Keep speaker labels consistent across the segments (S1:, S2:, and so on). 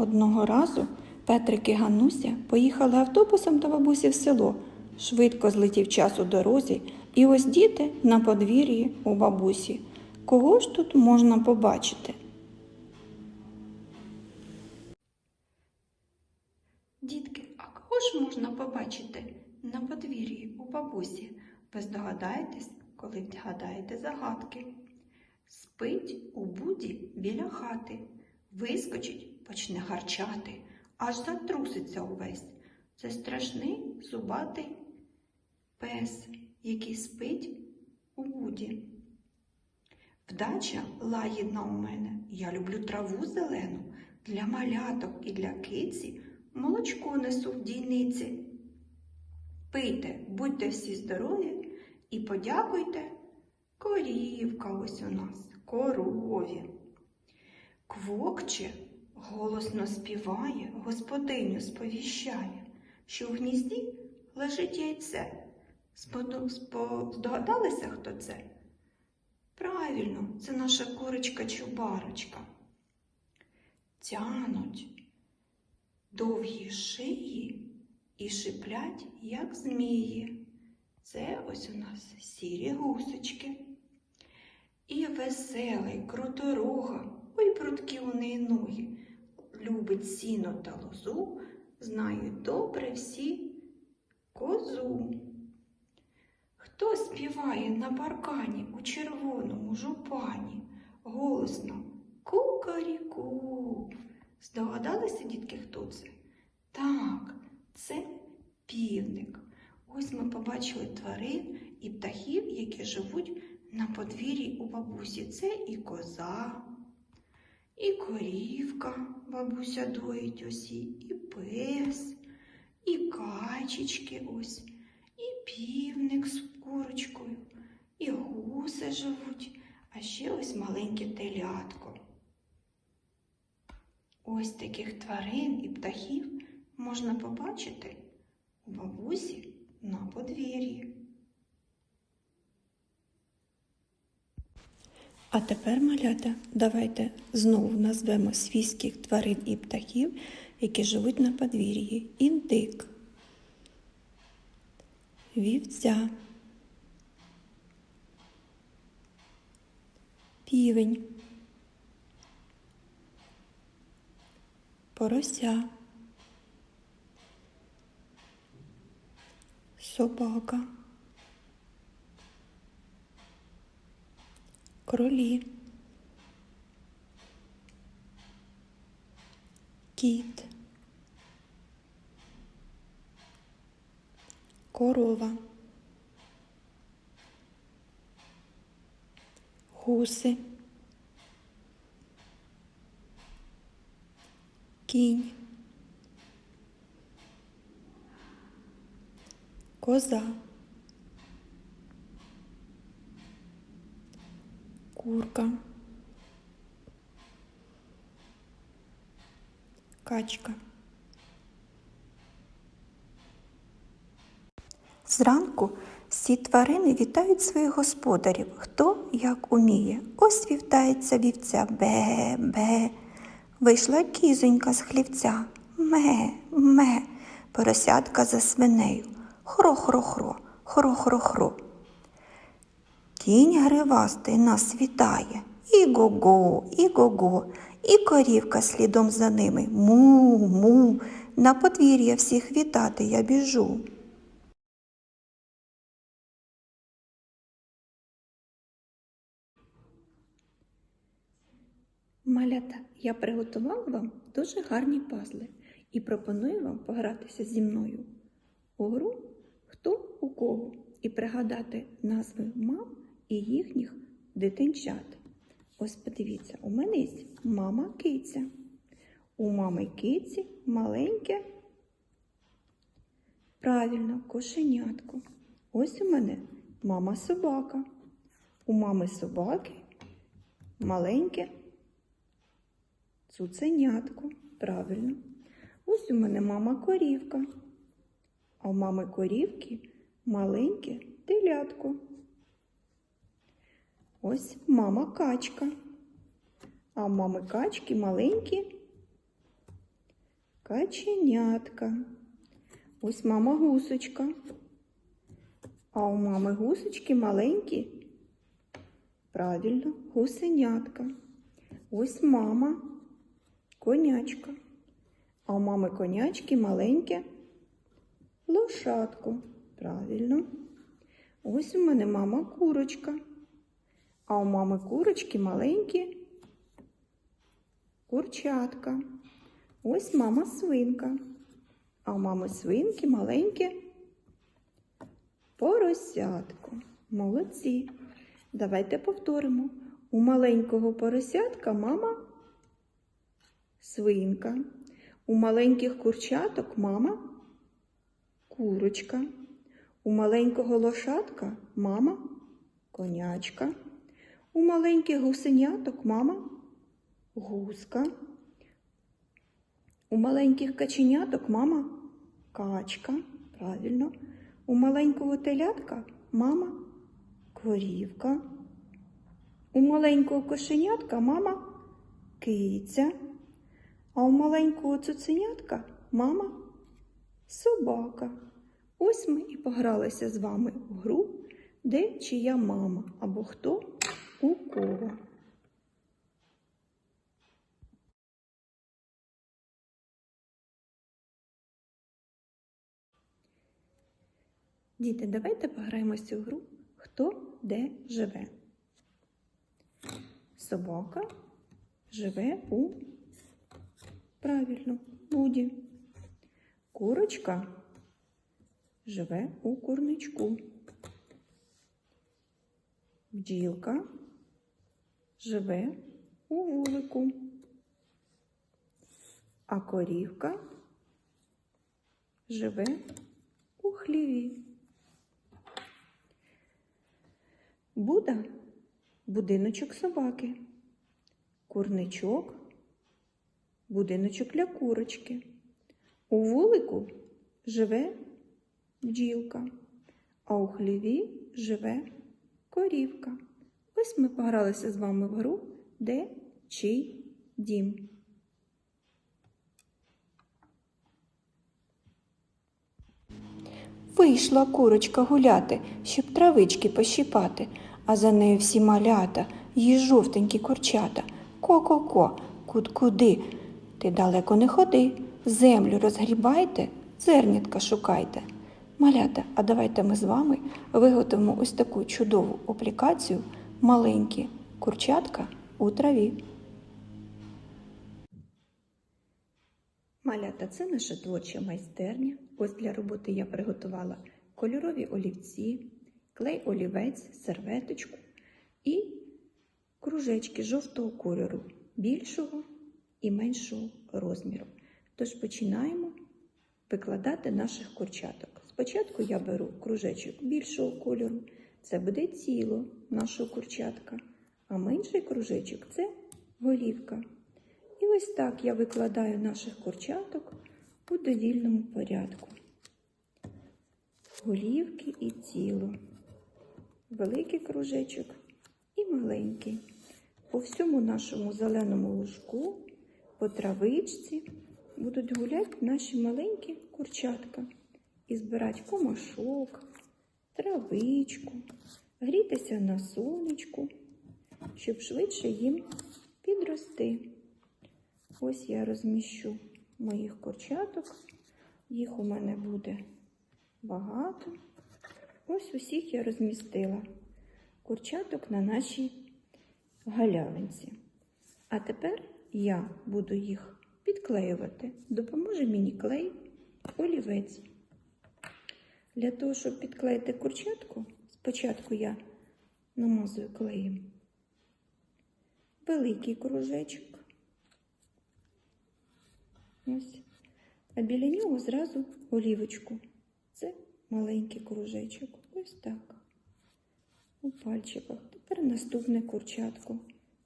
S1: Одного разу Петрик і Гануся поїхали автобусом до бабусі в село. Швидко злетів час у дорозі, і ось діти на подвір'ї у бабусі. Кого ж тут можна побачити? Дітки, а кого ж можна побачити на подвір'ї у бабусі? Ви здогадаєтесь, коли вгадаєте загадки. Спить у буді біля хати, вискочить, почне гарчати, аж затруситься увесь. Це страшний зубатий пес, який спить у буді. Вдача лагідна у мене. Я люблю траву зелену, для маляток і для киці молочко несу в дійниці. Пийте, будьте всі здорові і подякуйте. Корівка ось у нас, корові. Квокче, голосно співає, господиню сповіщає, що в гнізді лежить яйце. Споду- спо- Здогадалися, хто це? Правильно, це наша курочка-чубарочка. Тянуть довгі шиї і шиплять, як змії. Це ось у нас сірі гусочки. І веселий, круторога, ой, прудкі у неї ноги. Любить сіно та лозу, знають добре всі козу. Хто співає на паркані у червоному жупані голосно кукаріку? Здогадалися, дітки, хто це? Так, це півник. Ось ми побачили тварин і птахів, які живуть на подвір'ї у бабусі. Це і коза, і корівка, бабуся доїть ось і, пес, і качечки ось, і півник з курочкою, і гуси живуть, а ще ось маленьке телятко. Ось таких тварин і птахів можна побачити у бабусі на подвір'ї. А тепер, малята, давайте знову назвемо свійських тварин і птахів, які живуть на подвір'ї. Індик, вівця, півень, порося, собака. Кролі, кіт, корова, гуси, кінь, коза. Курка, качка. Зранку всі тварини вітають своїх господарів, хто як уміє. Ось вівтається вівця бе, бе. Вийшла кізонька з хлівця. Ме, ме, поросятка за свинею. Хро-хро-хро, хро-хро-хро. Кінь гривастий нас вітає. І го-го, і го-го, і корівка слідом за ними. Му, му, на подвір'я всіх вітати я біжу. Малята, я приготувала вам дуже гарні пазли і пропоную вам погратися зі мною у гру хто у кого і пригадати назви мам і їхніх дитинчат. Ось подивіться, у мене є мама киця. У мами киці маленьке, правильно, кошенятко. Ось у мене мама собака. У мами собаки маленьке цуценятко. Правильно. Ось у мене мама корівка. А у мами корівки маленьке телятко. Ось мама качка. А у мами качки маленькі каченятка. Ось мама гусочка. А у мами гусочки маленькі. Правильно, гусенятка. Ось мама конячка. А у мами конячки маленьке лошадко. Правильно. Ось у мене мама курочка. А у мами курочки маленькі курчатка. Ось мама свинка. А у мами свинки маленьке поросятко. Молодці. Давайте повторимо. У маленького поросятка мама свинка. У маленьких курчаток мама курочка. У маленького лошадка мама конячка. У маленьких гусеняток мама гуска. У маленьких каченяток мама качка. Правильно. У маленького телятка мама корівка. У маленького кошенятка мама киця. А у маленького цуценятка мама собака. Ось ми і погралися з вами в гру, де чия мама або хто у кого. Діти, давайте пограємося у гру, хто де живе. Собака живе у правильно буді. Курочка живе у курничку. Бджілка живе у вулику. А корівка живе у хліві. Буда будиночок собаки. Курничок будиночок для курочки. У вулику живе бджілка, а у хліві живе корівка. Ось ми погралися з вами в гру, де чий дім. Вийшла курочка гуляти, щоб травички пощипати, а за нею всі малята, її жовтенькі курчата. Ко-ко-ко, куд-куди, ти далеко не ходи, землю розгрібайте, зернятка шукайте. Малята, а давайте ми з вами виготовимо ось таку чудову аплікацію маленькі курчатка у траві. Малята, це наша творча майстерня. Ось для роботи я приготувала кольорові олівці, клей олівець, серветочку і кружечки жовтого кольору, більшого і меншого розміру. Тож починаємо викладати наших курчаток. Спочатку я беру кружечок більшого кольору, це буде тіло нашого курчатка, а менший кружечок це голівка. І ось так я викладаю наших курчаток у довільному порядку. Голівки і тіло, великий кружечок і маленький. По всьому нашому зеленому лужку, по травичці будуть гуляти наші маленькі курчатка і збирати комашок, травичку, грітися на сонечку, щоб швидше їм підрости. Ось я розміщу моїх курчаток. Їх у мене буде багато. Ось усіх я розмістила курчаток на нашій галявинці. А тепер я буду їх підклеювати. Допоможе мені клей олівець. Для того, щоб підклеїти курчатку, спочатку я намазую клеєм великий кружечок. Ось. А біля нього зразу олівочку. Це маленький кружечок. Ось так. У пальчиках. Тепер наступне курчатко.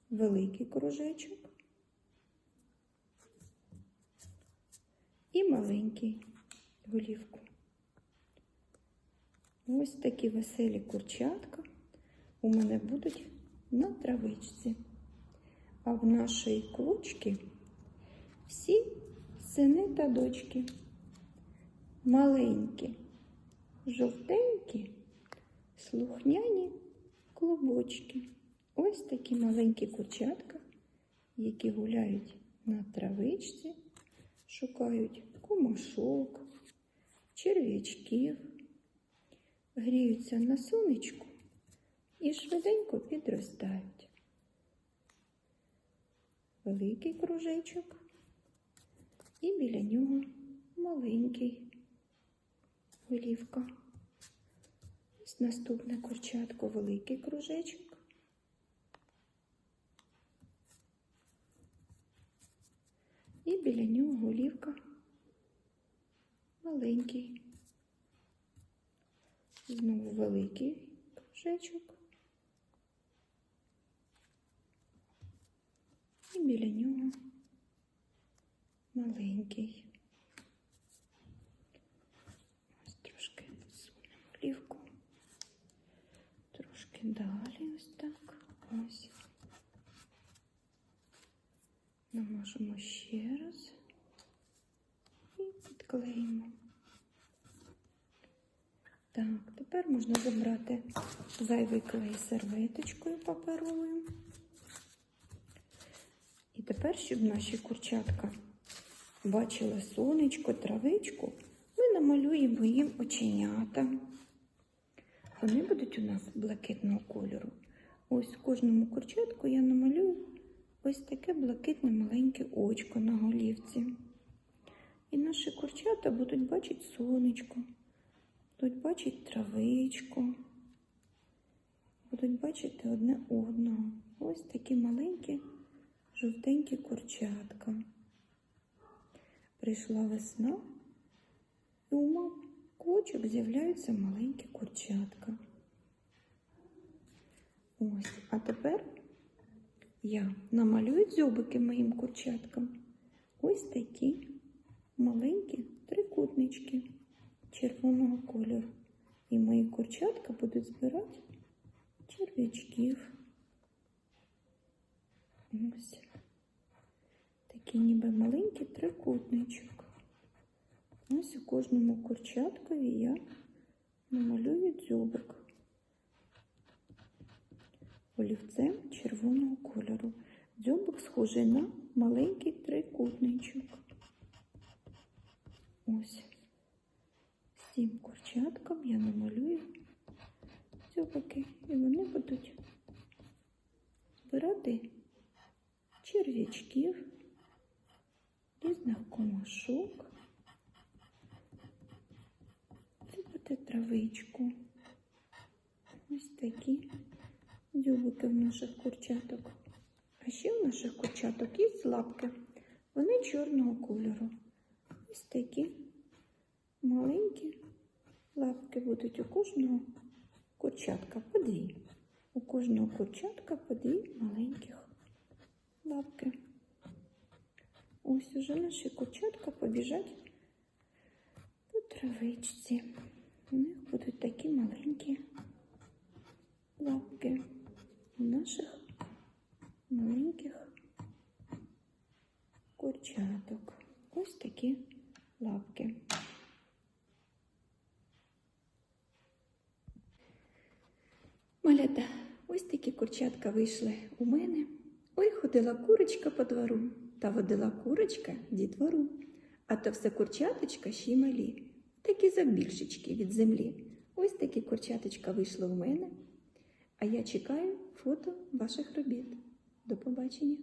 S1: Великий кружечок. І маленький голівку. Ось такі веселі курчатка у мене будуть на травичці. А в нашої кучки всі сини та дочки. Маленькі, жовтенькі, слухняні клубочки. Ось такі маленькі курчатка, які гуляють на травичці, шукають кумашок, черв'ячків, гріються на сонечку і швиденько підростають. Великий кружечок і біля нього маленький голівка. Ось наступне курчатко великий кружечок. І біля нього голівка маленький. Знову великий кружечок. І біля нього маленький. Ось трошки сунемо голівку. Трошки далі ось так. Ось. Намажемо ще раз і підклеїмо. Так, тепер можна забрати зайвий клей серветочкою паперовою. І тепер, щоб наші курчатка бачили сонечко, травичку, ми намалюємо їм оченята. Вони будуть у нас блакитного кольору. Ось кожному курчатку я намалюю ось таке блакитне маленьке очко на голівці. І наші курчата будуть бачити сонечко, будуть бачити травичку, будуть бачити одне одного. Ось такі маленькі жовтенькі курчатка. Прийшла весна, і у мам з'являються маленькі курчатка. Ось, а тепер я намалюю дзьобики моїм курчаткам. Ось такі маленькі трикутнички червоного кольору. І мої курчатка будуть збирати черв'ячків. Ось такий ніби маленький трикутничок. Ось у кожному курчаткові я намалюю дзьобик олівцем червоного кольору. Дзьобик схожий на маленький трикутничок. Ось всім курчаткам я намалюю дзьобики, і вони будуть збирати черв'ячків, різних комашок, сипати травичку. Ось такі дзьобики в наших курчаток. А ще в наших курчаток є лапки. Вони чорного кольору. Ось такі маленькі будуть у кожного курчатка по дві. У кожного курчатка по дві маленьких лапки. Ось уже наші курчатка побіжать по травичці. У них будуть такі маленькі лапки у наших маленьких курчаток. Ось такі лапки. Малята, ось такі курчатка вийшли у мене. Ой, ходила курочка по двору, та водила курочка дітвору. А то все курчаточка ще й малі, такі забільшечки від землі. Ось такі курчаточка вийшли у мене. А я чекаю фото ваших робіт. До побачення!